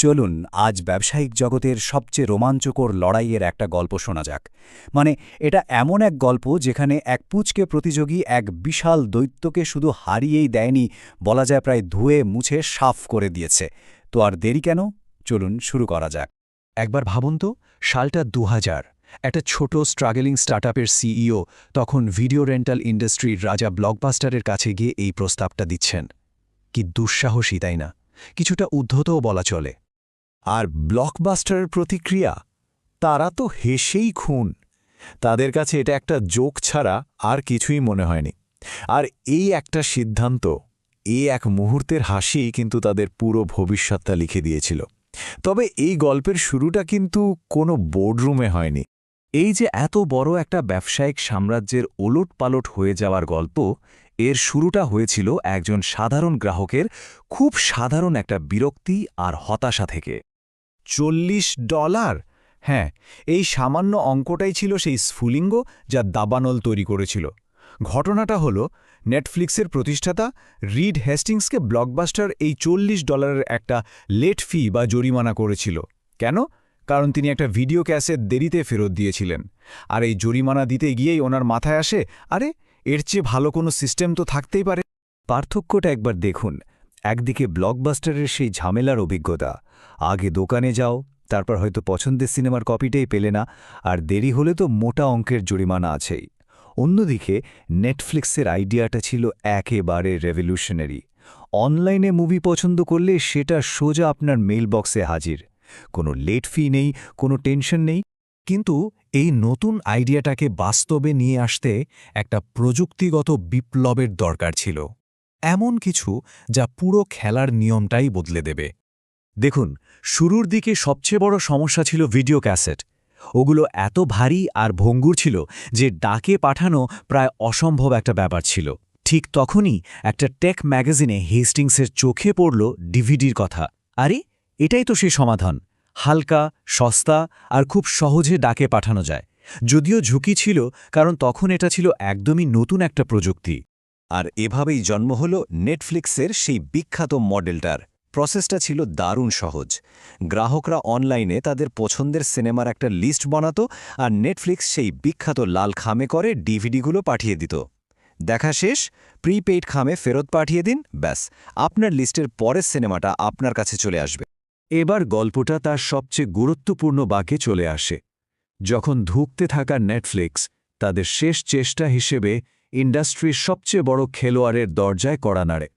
চলুন, আজ ব্যবসায়িক জগতের সবচেয়ে রোমাঞ্চকর লড়াইয়ের একটা গল্প শোনা যাক। মানে এটা এমন এক গল্প যেখানে এক পুচকে প্রতিযোগী এক বিশাল দৈত্যকে শুধু হারিয়েই দেয়নি, বলা যায় প্রায় ধুয়ে মুছে সাফ করে দিয়েছে। তো আর দেরি কেন? চলুন শুরু করা যাক। একবার ভাবুন তো, সালটা দু হাজার একটা ছোট স্ট্রাগলিং স্টার্টআপের সিইও তখন ভিডিও রেন্টাল ইন্ডাস্ট্রির রাজা ব্লকবাস্টারের কাছে গিয়ে এই প্রস্তাবটা দিচ্ছেন। কি দুঃসাহসী, তাই না? কিছুটা উদ্ধতও বলা চলে। আর ব্লকবাস্টারের প্রতিক্রিয়া, তারা তো হেসেই খুন। তাদের কাছে এটা একটা জোক ছাড়া আর কিছুই মনে হয়নি। আর এই একটা সিদ্ধান্ত, এই এক মুহূর্তের হাসি কিন্তু তাদের পুরো ভবিষ্যৎটা লিখে দিয়েছিল। তবে এই গল্পের শুরুটা কিন্তু কোনো বোর্ডরুমে হয়নি। এই যে এত বড় একটা ব্যবসায়িক সাম্রাজ্যের ওলট পালট হয়ে যাওয়ার গল্প, এর শুরুটা হয়েছিল একজন সাধারণ গ্রাহকের খুব সাধারণ একটা বিরক্তি আর হতাশা থেকে। চল্লিশ ডলার। হ্যাঁ এই সামান্য অঙ্কটাই ছিল সেই স্ফুলিঙ্গ যা দাবানল তৈরি করেছিল। ঘটনাটা হল, নেটফ্লিক্সের প্রতিষ্ঠাতা রিড হেস্টিংসকে ব্লকবাস্টার এই চল্লিশ ডলারের একটা লেট ফি বা জরিমানা করেছিল। কেন? কারণ তিনি একটা ভিডিও ক্যাসেট দেরিতে ফেরত দিয়েছিলেন। আর এই জরিমানা দিতে গিয়েই ওনার মাথায় আসে, আরে, এর চেয়ে ভালো কোনো সিস্টেম তো থাকতেই পারে। পার্থক্যটা একবার দেখুন। একদিকে ব্লকবাস্টারের সেই ঝামেলার অভিজ্ঞতা। আগে দোকানে যাও, তারপর হয়তো পছন্দের সিনেমার কপিটাই পেলে না, আর দেরি হলে তো মোটা অঙ্কের জরিমানা আছেই। অন্যদিকে নেটফ্লিক্সের আইডিয়াটা ছিল একেবারে রেভলিউশনারি অনলাইনে মুভি পছন্দ করলে সেটা সোজা আপনার মেলবক্সে হাজির। কোনো লেট ফি নেই, কোনো টেনশন নেই। কিন্তু এই নতুন আইডিয়াটাকে বাস্তবে নিয়ে আসতে একটা প্রযুক্তিগত বিপ্লবের দরকার ছিল। এমন কিছু যা পুরো খেলার নিয়মটাই বদলে দেবে। দেখুন, শুরুর দিকে সবচেয়ে বড় সমস্যা ছিল ভিডিও ক্যাসেট। ওগুলো এত ভারী আর ভঙ্গুর ছিল যে ডাকে পাঠানো প্রায় অসম্ভব একটা ব্যাপার ছিল। ঠিক তখনই একটা টেক ম্যাগাজিনে হেস্টিংসের চোখে পড়ল ডিভিডির কথা। আরে, এটাই তো সেই সমাধান। হালকা, সস্তা আর খুব সহজে ডাকে পাঠানো যায়। যদিও ঝুঁকি ছিল, কারণ তখন এটা ছিল একদমই নতুন একটা প্রযুক্তি। আর এভাবেই জন্ম হল নেটফ্লিক্সের সেই বিখ্যাত মডেলটার। প্রসেসটা ছিল দারুণ সহজ। গ্রাহকরা অনলাইনে তাদের পছন্দের সিনেমার একটা লিস্ট বানাতো আর নেটফ্লিক্স সেই বিখ্যাত লাল খামে করে ডিভিডিগুলো পাঠিয়ে দিত। দেখা শেষ, প্রিপেইড খামে ফেরত পাঠিয়ে দিন, ব্যাস। আপনার লিস্টের পরের সিনেমাটা আপনার কাছে চলে আসবে। এবার গল্পটা তার সবচেয়ে গুরুত্বপূর্ণ বাকে চলে আসে। যখন ধুঁকতে থাকা নেটফ্লিক্স তাদের শেষ চেষ্টা হিসেবে ইন্ডাস্ট্রির সবচেয়ে বড় খেলোয়াড়ের দরজায় কড়া নাড়ে।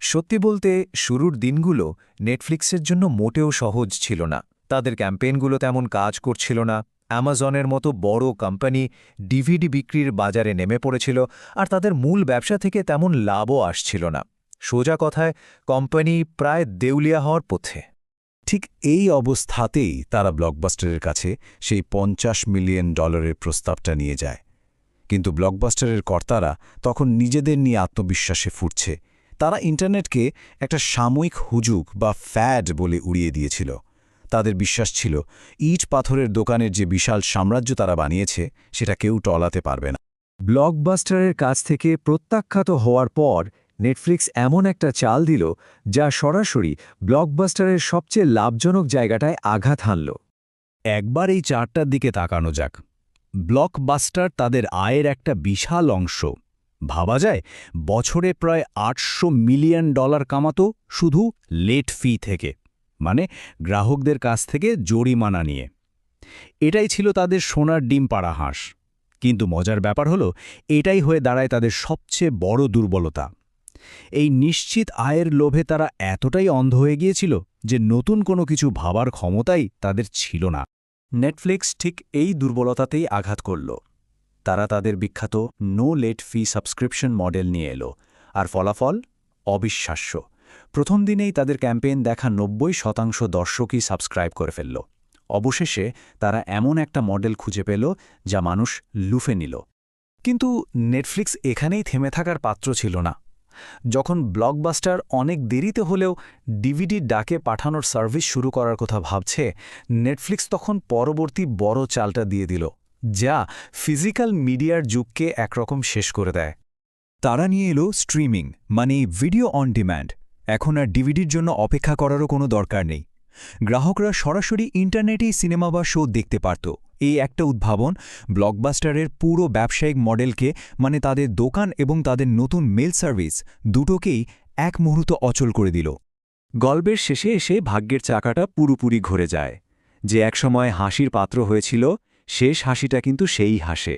সত্যি বলতে, শুরুর দিনগুলো নেটফ্লিক্সের জন্য মোটেও সহজ ছিল না। তাদের ক্যাম্পেইনগুলো তেমন কাজ করছিল না। অ্যামাজনের মতো বড় কোম্পানি ডিভিডি বিক্রির বাজারে নেমে পড়েছিল আর তাদের মূল ব্যবসা থেকে তেমন লাভও আসছিল না। সোজা কথায়, কোম্পানি প্রায় দেউলিয়া হওয়ার পথে। ঠিক এই অবস্থাতেই তারা ব্লকবাস্টারের কাছে সেই পঞ্চাশ মিলিয়ন ডলারের প্রস্তাবটা নিয়ে যায়। কিন্তু ব্লকবাস্টারের কর্তারা তখন নিজেদের নিয়ে আত্মবিশ্বাসে ফুটছে। তারা ইন্টারনেটকে একটা সাময়িক হুজুক বা ফ্যাড বলে উড়িয়ে দিয়েছিল। তাদের বিশ্বাস ছিল, ইট পাথরের দোকানের যে বিশাল সাম্রাজ্য তারা বানিয়েছে, সেটা কেউ টলাতে পারবে না। ব্লকবাস্টারের কাছ থেকে প্রত্যাখ্যাত হওয়ার পর, নেটফ্লিক্স এমন একটা চাল দিল, যা সরাসরি ব্লকবাস্টারের সবচেয়ে লাভজনক জায়গাটায় আঘাত হানল। একবার এই চারটার দিকে তাকানো যাক। ব্লকবাস্টার তাদের আয়ের একটা বিশাল অংশ। ভাবা যায়, বছরে প্রায় আটশো মিলিয়ন ডলার কামাতো শুধু লেট ফি থেকে মানে গ্রাহকদের কাছ থেকে জরিমানা নিয়ে। এটাই ছিল তাদের সোনার ডিম পাড়া হাঁস। কিন্তু মজার ব্যাপার হলো, এটাই হয়ে দাঁড়ায় তাদের সবচেয়ে বড় দুর্বলতা। এই নিশ্চিত আয়ের লোভে তারা এতটাই অন্ধ হয়ে গিয়েছিল যে নতুন কোনো কিছু ভাবার ক্ষমতাই তাদের ছিল না। নেটফ্লিক্স ঠিক এই দুর্বলতাতেই আঘাত করল। তারা তাদের বিখ্যাত no late fee subscription model নিয়ে এলো, আর ফলাফল অবিশ্বাস্য। প্রথম দিনেই তাদের ক্যাম্পেইন দেখা নব্বই শতাংশ দর্শকই সাবস্ক্রাইব করে ফেলল। অবশেষে তারা এমন একটা মডেল খুঁজে পেল যা মানুষ লুফে নিল। কিন্তু নেটফ্লিক্স এখানেই থেমে থাকার পাত্র ছিল না। যখন ব্লকবাস্টার অনেক দেরিতে হলেও ডিভিডি ডাকে পাঠানোর সার্ভিস শুরু করার কথা ভাবছে, নেটফ্লিক্স তখন পরবর্তী বড় চালটা দিয়ে দিল, যা ফিজিক্যাল মিডিয়ার যুগকে একরকম শেষ করে দেয়। তারা নিয়ে এলো স্ট্রিমিং মানে ভিডিও অন ডিম্যান্ড। এখন আর ডিভিডির জন্য অপেক্ষা করারও কোনো দরকার নেই। গ্রাহকরা সরাসরি ইন্টারনেটেই সিনেমা বা শো দেখতে পারত। এই একটা উদ্ভাবন ব্লকবাস্টারের পুরো ব্যবসায়িক মডেলকে মানে তাদের দোকান এবং তাদের নতুন মেল সার্ভিস, দুটোকেই এক মুহূর্ত অচল করে দিল। গল্পের শেষে এসে ভাগ্যের চাকাটা পুরোপুরি ঘুরে যায়। যে একসময় হাসির পাত্র হয়েছিল, শেষ হাসিটা কিন্তু সেই হাসে।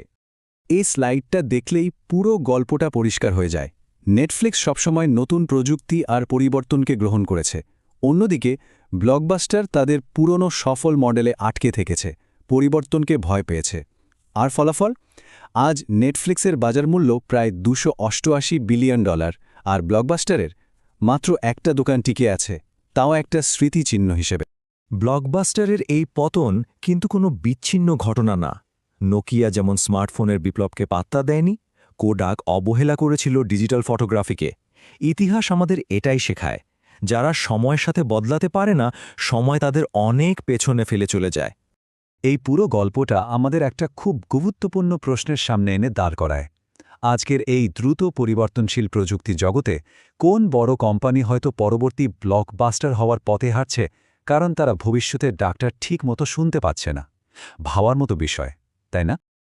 এই স্লাইডটা দেখলেই পুরো গল্পটা পরিষ্কার হয়ে যায়। নেটফ্লিক্স সবসময় নতুন প্রযুক্তি আর পরিবর্তনকে গ্রহণ করেছে। অন্যদিকে, ব্লকবাস্টার তাদের পুরনো সফল মডেলে আটকে থেকেছে, পরিবর্তনকে ভয় পেয়েছে। আর ফলাফল? আজ নেটফ্লিক্সের বাজার মূল্য প্রায় দুশো বিলিয়ন ডলার, আর ব্লকবাস্টারের মাত্র একটা দোকান টিকে আছে, তাও একটা স্মৃতিচিহ্ন হিসেবে। ব্লকবাস্টারের এই পতন কিন্তু কোনো বিচ্ছিন্ন ঘটনা না। নোকিয়া যেমন স্মার্টফোনের বিপ্লবকে পাত্তা দেয়নি, কোডাক অবহেলা করেছিল ডিজিটাল ফটোগ্রাফিকে। ইতিহাস আমাদের এটাই শেখায় যারা সময়ের সাথে বদলাতে পারে না, সময় তাদের অনেক পেছনে ফেলে চলে যায়। এই পুরো গল্পটা আমাদের একটা খুব গুরুত্বপূর্ণ প্রশ্নের সামনে এনে দাঁড় করায়। আজকের এই দ্রুত পরিবর্তনশীল প্রযুক্তি জগতে কোন বড় কোম্পানি হয়তো পরবর্তী ব্লকবাস্টার হওয়ার পথে হাঁটছে, কারণ তারা ভবিষ্যতের ডাক্তার ঠিক মতো শুনতে পাচ্ছে না। ভাবার মতো বিষয়, তাই না?